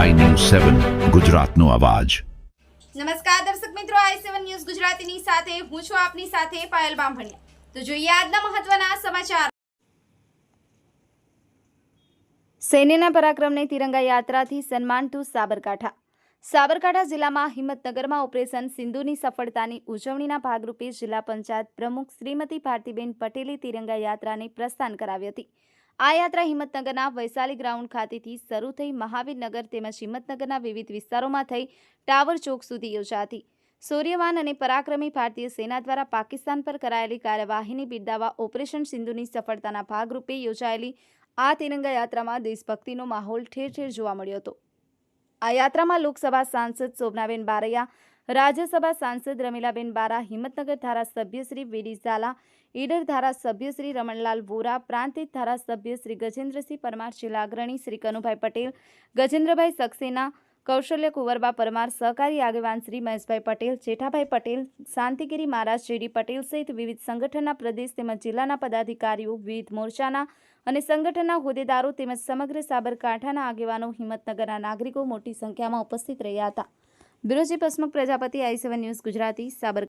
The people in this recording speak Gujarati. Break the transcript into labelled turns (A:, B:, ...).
A: સેવન ગુજરાતનો અવાજ.
B: નમસ્કાર દર્શક મિત્રો આઈ સેવન ન્યૂઝ ગુજરાતીની સાથે હું છું આપની સાથે પાયલ બામભણિયા. તો જોઈએ આજના મહત્વના સમાચાર. સૈન્યના પરાક્રમને તિરંગા યાત્રાથી સન્માન ટુ સાબરકાંઠા. સાબરકાંઠા જિલ્લામાં હિંમતનગરમાં ઓપરેશન સિંધુની સફળતાની ઉજવણીના ભાગરૂપે જિલ્લા પંચાયત પ્રમુખ શ્રીમતી ભારતીબેન પટેલે તિરંગા યાત્રાને પ્રસ્થાન કરાવી હતી. આ યાત્રા હિંમતનગરના વૈશાલી ગ્રાઉન્ડ ખાતેથી શરૂ થઈ મહાવીરનગર તેમજ હિંમતનગરના વિવિધ વિસ્તારોમાં થઈ ટાવર ચોક સુધી યોજાતી. સૂર્યવાન અને પરાક્રમી ભારતીય સેના દ્વારા પાકિસ્તાન પર કરાયેલી કાર્યવાહીને બિરદાવા ઓપરેશન સિંધુની સફળતાના ભાગરૂપે યોજાયેલી આ તિરંગા યાત્રામાં દેશભક્તિનો માહોલ ઠેર ઠેર જોવા મળ્યો હતો. આ યાત્રામાં લોકસભા સાંસદ શોભનાબેન બારૈયા રાજ્યસભા સાંસદ રમીલાબેન બારા, હિંમતનગર ધારાસભ્ય શ્રી વીડી ઝાલા, ઈડર ધારાસભ્ય શ્રી રમણલાલ વોરા પ્રાંતિત ધારાસભ્ય શ્રી ગજેન્દ્રસિંહ પરમાર, જિલ્લા અગ્રણી શ્રી કનુભાઈ પટેલ, ગજેન્દ્રભાઈ સક્સેના, કૌશલ્ય કુંવરબા પરમાર, સહકારી આગેવાન શ્રી મહેશભાઈ પટેલ, જેઠાભાઈ પટેલ, શાંતિગીરી મહારાજ જેડી પટેલ સહિત વિવિધ સંગઠનના પ્રદેશ તેમજ જિલ્લાના પદાધિકારીઓ, વિવિધ મોરચાના અને સંગઠનના હોદ્દેદારો તેમજ સમગ્ર સાબરકાંઠાના આગેવાનો હિંમતનગરના નાગરિકો મોટી સંખ્યામાં ઉપસ્થિત રહ્યા હતા. Bureau chief Hasmukh Prajapati I seven news Gujarati Sabar